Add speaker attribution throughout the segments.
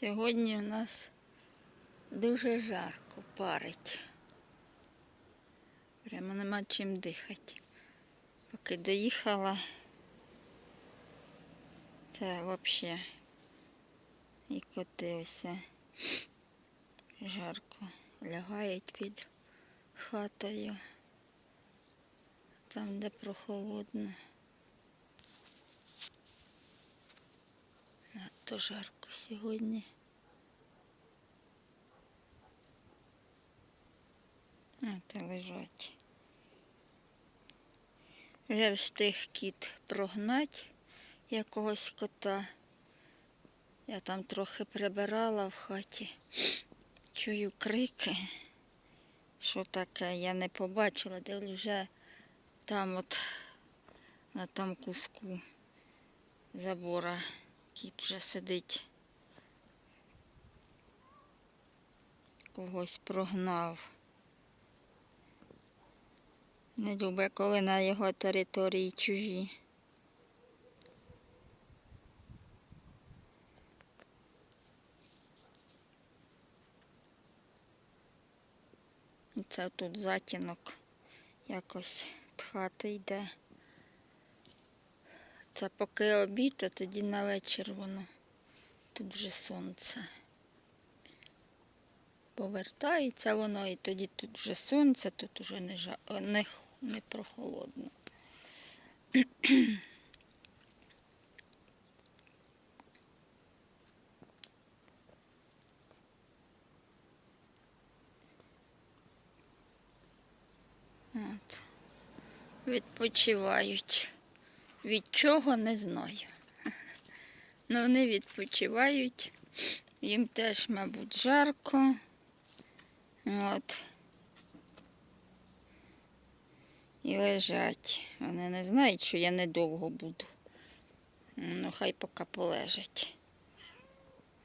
Speaker 1: Сьогодні у нас дуже жарко парить. Прямо нема чим дихати. Поки доїхала, це взагалі і коти ось жарко лягають під хатою. Там, де прохолодно. Надто жарко сьогодні. От і лежать. Вже встиг кіт прогнати якогось кота. Я там трохи прибирала в хаті. Чую крики. Що таке, я не побачила, дивлю вже там от на там куску забора кіт вже сидить. Когось прогнав. Не любить, коли на його території чужі. І Це тут затінок якось від хати йде. Це поки обід, а тоді на вечір воно. Тут вже сонце. Повертається воно, і тоді тут вже сонце, тут вже не, жа... не, не прохолодно. От. Відпочивають. Від чого не знаю. Ну, вони відпочивають. Їм теж, мабуть, жарко. От. І лежать. Вони не знають, що я недовго буду. Ну, хай поки полежать.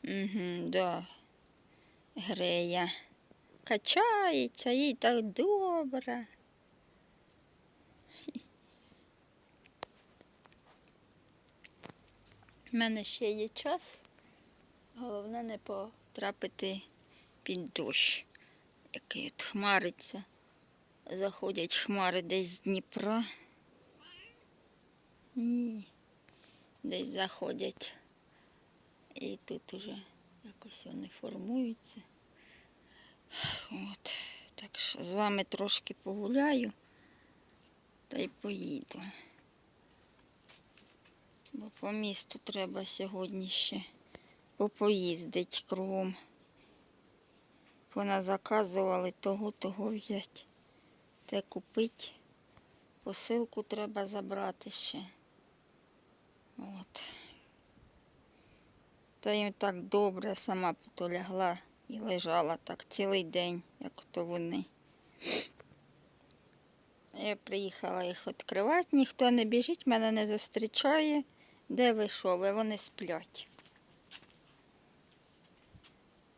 Speaker 1: Угу, да. Грея. Качається, їй так добре. У мене ще є час. Головне не потрапити під дощ, який от хмариться. Заходять хмари десь з Дніпра. І десь заходять. І тут уже якось вони формуються. От. Так що з вами трошки погуляю та й поїду. Бо по місту треба сьогодні ще попоїздить кругом. Вона заказували того, того взяти. Те купить. Посилку треба забрати ще. От. Та їм так добре, сама то лягла і лежала так цілий день, як то вони. Я приїхала їх відкривати, ніхто не біжить, мене не зустрічає. Де ви що? Ви вони сплять.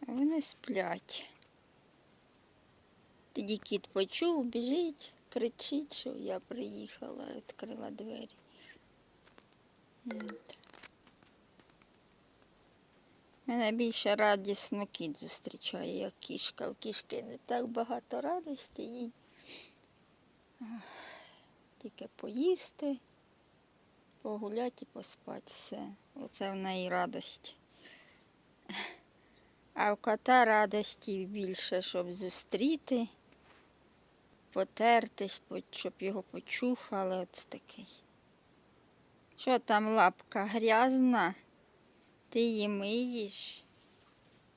Speaker 1: Вони сплять. Тоді кіт почув, біжить, кричить, що я приїхала, відкрила двері. От. Мене більше радісно кіт зустрічає, як кішка. У кішки не так багато радості їй. Тільки поїсти, погуляти і поспати. Все. Оце в неї радість. А в кота радості більше, щоб зустріти, потертись, щоб його почухали. Оце такий. Що там лапка грязна? Ти її миєш?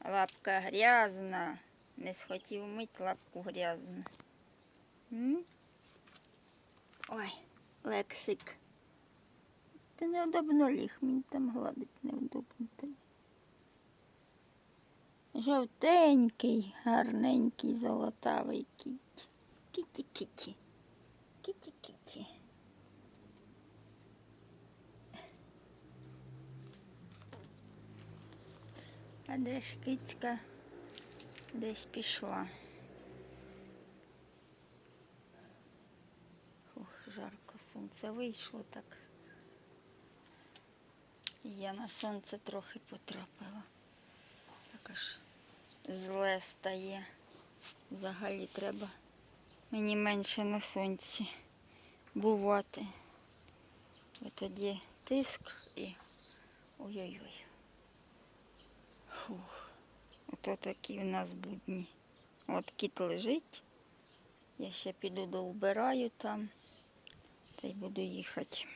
Speaker 1: Лапка грязна. Не схотів мить лапку грязну. Ой, Лексик. Ти неудобно ліг, мені там гладить неудобно тобі. Жовтенький, гарненький, золотавий кіт. Кіті-кіті. Кіті-кіті. А де ж кицька? Десь пішла. Ух, жарко сонце вийшло так. І Я на сонце трохи потрапила. так аж зле стає. Взагалі треба мені менше на сонці бувати. Бо тоді тиск і ой-ой-ой. Фух. Ото такі в нас будні. От кіт лежить. Я ще піду довбираю там та й буду їхати.